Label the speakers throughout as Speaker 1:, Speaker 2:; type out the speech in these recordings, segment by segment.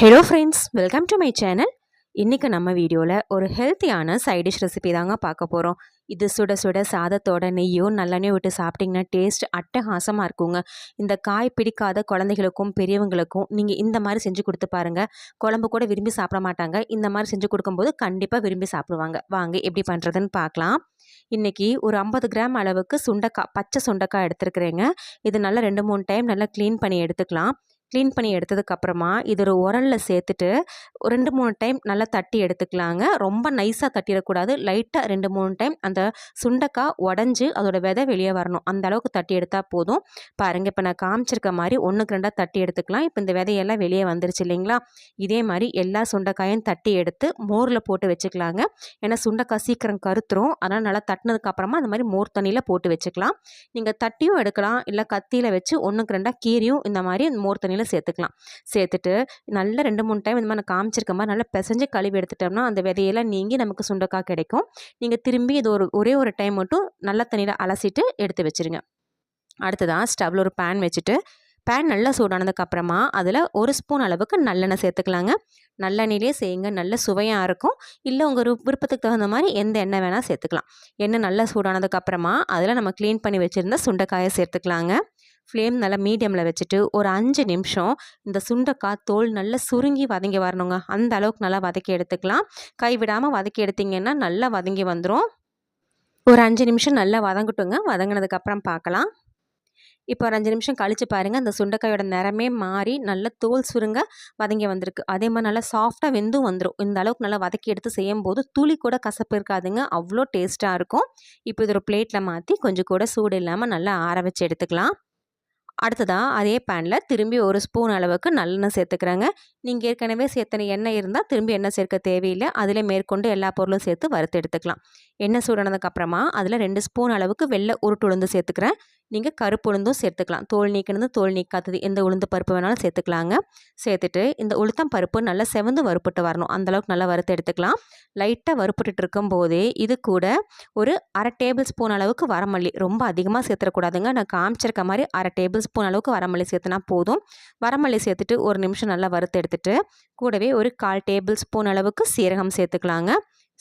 Speaker 1: Hello friends welcome to my channel இன்றைக்கி நம்ம வீடியோவில் ஒரு ஹெல்த்தியான சைட் டிஷ் ரெசிபி தாங்க பார்க்க போகிறோம் இது சுட சுட சாதத்தோட நெய்யோ நல்லெண்ணெய் விட்டு சாப்பிட்டிங்கன்னா டேஸ்ட் அட்டகாசமாக இருக்குங்க. இந்த காய் பிடிக்காத குழந்தைகளுக்கும் பெரியவங்களுக்கும் நீங்கள் இந்த மாதிரி செஞ்சு கொடுத்து பாருங்கள் குழம்பு கூட விரும்பி சாப்பிட மாட்டாங்க. இந்த மாதிரி செஞ்சு கொடுக்கும்போது கண்டிப்பாக விரும்பி சாப்பிடுவாங்க. வாங்க எப்படி பண்ணுறதுன்னு பார்க்கலாம். இன்றைக்கி ஒரு ஐம்பது கிராம் அளவுக்கு சுண்டக்காய் பச்சை சுண்டக்காய் எடுத்துருக்குறேங்க. இது நல்லா ரெண்டு மூணு டைம் நல்லா க்ளீன் பண்ணி எடுத்துக்கலாம். க்ளீன் பண்ணி எடுத்ததுக்கப்புறமா இது ஒரு உரலில் சேர்த்துட்டு ரெண்டு மூணு டைம் நல்லா தட்டி எடுத்துக்கலாங்க. ரொம்ப நைஸாக தட்டிடக்கூடாது. லைட்டாக ரெண்டு மூணு டைம் அந்த சுண்டக்காய் உடஞ்சி அதோட விதை வெளியே வரணும். அந்த அளவுக்கு தட்டி எடுத்தால் போதும். பாருங்கள் இப்போ நான் காமிச்சிருக்க மாதிரி ஒன்றுக்கு ரெண்டாக தட்டி எடுத்துக்கலாம். இப்போ இந்த விதையெல்லாம் வெளியே வந்துருச்சு இல்லைங்களா? இதே மாதிரி எல்லா சுண்டைக்காயும் தட்டி எடுத்து மோரில் போட்டு வச்சுக்கலாங்க. ஏன்னா சுண்டைக்காய் சீக்கிரம் கருத்துரும். அதனால் நல்லா தட்டினதுக்கப்புறமா அந்த மாதிரி மோர் தண்ணியில் போட்டு வச்சுக்கலாம். நீங்கள் தட்டியும் எடுக்கலாம். இல்லை கத்தியில் வச்சு ஒன்றுக்கு ரெண்டாக கீரியும் இந்த மாதிரி மோர் தண்ணியில் தண்ணியில் சேர்த்துக்கலாம். சேர்த்துட்டு நல்லா ரெண்டு மூணு டைம் இந்த மாதிரி நான் காமிச்சிருக்க மாதிரி நல்லா பிசைஞ்சு கழுவி எடுத்துட்டோம்னா அந்த விதையெல்லாம் நீங்கி நமக்கு சுண்டக்காய் கிடைக்கும். நீங்கள் திரும்பி இது ஒரு ஒரே ஒரு டைம் மட்டும் நல்ல தண்ணியில் அலசிட்டு எடுத்து வச்சுருங்க. அடுத்ததான் ஸ்டவ்வில் ஒரு பேன் வச்சுட்டு பேன் நல்லா சூடானதுக்கப்புறமா அதில் ஒரு ஸ்பூன் அளவுக்கு நல்லெண்ணெய் சேர்த்துக்கலாங்க. நல்லெண்ணெயிலே செய்யுங்க. நல்ல சுவையாக இருக்கும். இல்லை உங்கள் விருப்பத்துக்கு தகுந்த மாதிரி எந்த எண்ணெய் வேணால் சேர்த்துக்கலாம். எண்ணெய் நல்லா சூடானதுக்கப்புறமா அதில் நம்ம க்ளீன் பண்ணி வச்சுருந்த சுண்டைக்காயை சேர்த்துக்கலாங்க. ஃப்ளேம் நல்லா மீடியமில் வச்சுட்டு ஒரு அஞ்சு நிமிஷம் இந்த சுண்டைக்காய் தோல் நல்லா சுருங்கி வதங்கி வரணுங்க. அந்த அளவுக்கு நல்லா வதக்கி எடுத்துக்கலாம். கைவிடாமல் வதக்கி எடுத்திங்கன்னா நல்லா வதங்கி வந்துடும் ஒரு அஞ்சு நிமிஷம் நல்லா வதங்கட்டுங்க. வதங்கினதுக்கப்புறம் பார்க்கலாம். இப்போ ஒரு அஞ்சு நிமிஷம் கழித்து பாருங்கள் அந்த சுண்டைக்காயோட நிறமே மாறி நல்லா தோல் சுருங்க வதங்கி வந்திருக்கு. அதே மாதிரி நல்லா சாஃப்டாக வெந்தும் வந்துடும் இந்த அளவுக்கு நல்லா வதக்கி எடுத்து செய்யும் போது துளி கூட கசப்பு இருக்காதுங்க. அவ்வளோ டேஸ்ட்டாக இருக்கும். இப்போ இது ஒரு பிளேட்டில் மாற்றி கொஞ்சம் கூட சூடு இல்லாமல் நல்லா ஆற வச்சு எடுத்துக்கலாம். அடுத்ததாக அதே பேனில் திரும்பி ஒரு ஸ்பூன் அளவுக்கு நல்லெண்ணெய் சேர்த்துக்கிறேங்க. நீங்கள் ஏற்கனவே சேர்த்தன எண்ணெய் இருந்தால் திரும்பி எண்ணெய் சேர்க்க தேவையில்லை. அதில் மேற்கொண்டு எல்லா பொருளும் சேர்த்து வறுத்து எடுத்துக்கலாம். எண்ணெய் சூடானதுக்கப்புறமா அதில் ரெண்டு ஸ்பூன் அளவுக்கு வெள்ளை உருட்டு உளுந்து சேர்த்துக்கிறேன். நீங்கள் கருப்பு உளுந்தும் சேர்த்துக்கலாம். தோல் நீக்கினது தோல் நீக்காதது எந்த உளுந்து பருப்பு வேணாலும் சேர்த்துக்கலாங்க. சேர்த்துட்டு இந்த உளுத்தம் பருப்பு நல்லா செவந்து வறுப்பட்டு வரணும். அந்தளவுக்கு நல்லா வறுத்து எடுத்துக்கலாம். லைட்டாக வறுப்பட்டு இருக்கும் போதே இது கூட ஒரு அரை டேபிள் ஸ்பூன் அளவுக்கு வரமல்லி. ரொம்ப அதிகமாக சேர்த்துடக்கூடாதுங்க. நான் காமிச்சிருக்க மாதிரி அரை டேபிள் ஸ்பூன் அளவுக்கு வரமல்லி சேர்த்துனா போதும். வரமல்லி சேர்த்துட்டு ஒரு நிமிஷம் நல்லா வறுத்து எடுத்துட்டு கூடவே ஒரு கால் டேபிள் ஸ்பூன் அளவுக்கு சீரகம் சேர்த்துக்கலாங்க.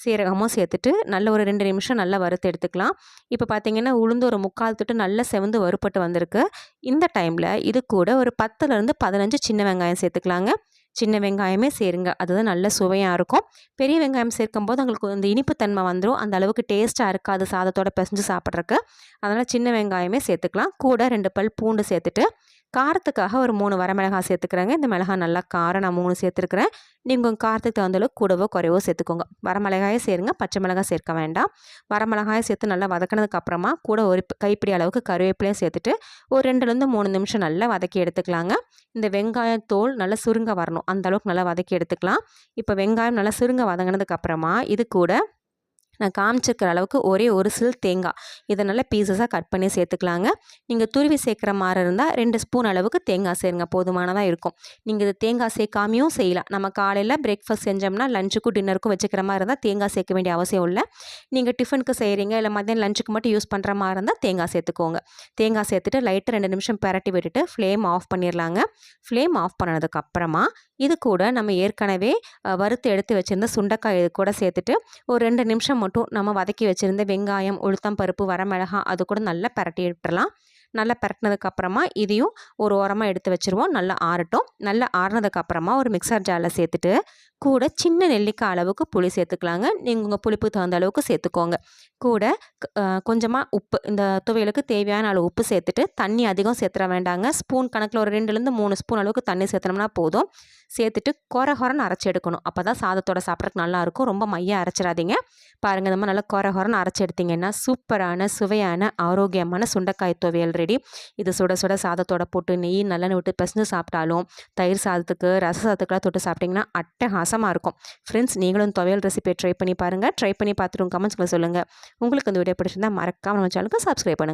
Speaker 1: சீரகமும் சேர்த்துட்டு நல்ல ஒரு ரெண்டு நிமிஷம் நல்லா வறுத்து எடுத்துக்கலாம். இப்போ பார்த்தீங்கன்னா உளுந்து ஒரு முக்கால் தொட்டு நல்லா செவந்து வறுப்பட்டு வந்திருக்கு. இந்த டைமில் இது கூட ஒரு பத்துலேருந்து பதினஞ்சு சின்ன வெங்காயம் சேர்த்துக்கலாங்க. சின்ன வெங்காயமே சேருங்க. அதுதான் நல்ல சுவையாக இருக்கும். பெரிய வெங்காயம் சேர்க்கும் போது உங்களுக்கு இந்த இனிப்பு தன்மை வந்துடும் அந்த அளவுக்கு டேஸ்ட்டாக இருக்காது சாதத்தோட பிசைஞ்சு சாப்பிட்றதுக்கு. அதனால் சின்ன வெங்காயமே சேர்த்துக்கலாம். கூட ரெண்டு பல் பூண்டு சேர்த்துட்டு காரத்துக்காக ஒரு மூணு வரமிளகாய் சேர்த்துக்கிறேங்க. இந்த மிளகாய் நல்லா காரம் நான் மூணு சேர்த்துருக்குறேன். நீங்கள் உங்கள் காரத்துக்கு அளவுக்கு கூடவோ குறைவோ சேர்த்துக்கோங்க. வரமிளகாயை சேருங்க. பச்சை மிளகாய் சேர்க்க வேண்டாம். வரமிளகாயை சேர்த்து நல்லா வதக்கினதுக்கு அப்புறமா கூட ஒரு கைப்பிடி அளவுக்கு கருவேப்பிலையும் சேர்த்துட்டு ஒரு ரெண்டுலேருந்து மூணு நிமிஷம் நல்லா வதக்கி எடுத்துக்கலாங்க. இந்த வெங்காயம் தோல் நல்லா சுருங்க வரணும். அந்த அளவுக்கு நல்லா வதக்கி எடுத்துக்கலாம். இப்போ வெங்காயம் நல்லா சுருங்க வதங்கினதுக்கப்புறமா இது கூட நான் காமிச்சிருக்கிற அளவுக்கு ஒரே ஒரு சில் தேங்காய். இதை நல்லா பீசஸாக கட் பண்ணி சேர்த்துக்கலாங்க. நீங்கள் துருவி சேர்க்குற மாதிரி இருந்தால் ரெண்டு ஸ்பூன் அளவுக்கு தேங்காய் சேருங்க. போதுமானதாக இருக்கும். நீங்கள் இது தேங்காய் சேர்க்காமையும் செய்யலாம். நம்ம காலையில் பிரேக்ஃபாஸ்ட் செஞ்சோம்னா லஞ்சுக்கும் டின்னருக்கும் வச்சுக்கிற மாதிரி இருந்தால் தேங்காய் சேர்க்க வேண்டிய அவசியம் இல்லை. நீங்கள் டிஃபனுக்கு செய்கிறீங்க இல்லை மதியம் லஞ்சுக்கு மட்டும் யூஸ் பண்ணுற மாதிரி இருந்தால் தேங்காய் சேர்த்துக்கோங்க. தேங்காய் சேர்த்துட்டு லைட்டாக ரெண்டு நிமிஷம் பரட்டி விட்டுட்டு ஃப்ளேம் ஆஃப் பண்ணிடலாங்க ஃப்ளேம் ஆஃப் பண்ணதுக்கப்புறமா இது கூட நம்ம ஏற்கனவே வறுத்து எடுத்து வச்சுருந்த சுண்டைக்காய் இது கூட சேர்த்துட்டு ஒரு ரெண்டு நிமிஷம் மட்டும் நம்ம வதக்கி வச்சுருந்த வெங்காயம் உளுத்தம் பருப்பு வரமிளகாய் அது கூட நல்லா பரட்டி விட்டுறலாம். நல்லா பரட்டினதுக்கப்புறமா இதையும் ஒரு ஓரமாக எடுத்து வச்சுருவோம். நல்லா ஆறட்டும். நல்லா ஆறினதுக்கப்புறமா ஒரு மிக்சர் ஜாரில் சேர்த்துட்டு கூட சின்ன நெல்லிக்காய் அளவுக்கு புளி சேர்த்துக்கலாங்க. நீங்கள் உங்கள் புளிப்பு தகுந்த அளவுக்கு சேர்த்துக்கோங்க. கூட கொஞ்சமாக உப்பு இந்த துவையலுக்கு தேவையான அளவு உப்பு சேர்த்துட்டு தண்ணி அதிகம் சேர்த்துற வேண்டாங்க. ஸ்பூன் கணக்கில் ஒரு ரெண்டுலேருந்து மூணு ஸ்பூன் அளவுக்கு தண்ணி சேர்த்தனோம்னா போதும். சேர்த்துட்டு குறை குறைன்னு அரைச்சி எடுக்கணும். அப்போ தான் சாதத்தோட சாப்பிட்றதுக்கு நல்லாயிருக்கும் ரொம்ப மையாக அரைச்சிடாதீங்க. பாருங்கள் இந்த மாதிரி நல்லா குறை குறைன்னு அரைச்சி எடுத்திங்கன்னா சூப்பரான சுவையான ஆரோக்கியமான சுண்டைக்காய் துவையல் ரெடி இது சுட சுட சாதத்தோட போட்டு நெய் நல்லெண்ணெய் விட்டு பிசைஞ்சு சாப்பிட்டாலும் தயிர் சாதத்துக்கு ரச சாதத்துக்குலாம் தொட்டு சாப்பிட்டிங்கன்னா அட்டகாசமாக இருக்கும். ஃப்ரெண்ட்ஸ் நீங்களும் துவையல் ரெசிபியை ட்ரை பண்ணி பாருங்கள் ட்ரை பண்ணி பார்த்துட்டு கமெண்ட்ஸ்களை சொல்லுங்கள் உங்களுக்கு இந்த வீடியோ பிடிச்சிருந்தா மறக்காமல் நம்ம சேனலுக்கு சப்ஸ்கிரைப் பண்ணுங்கள்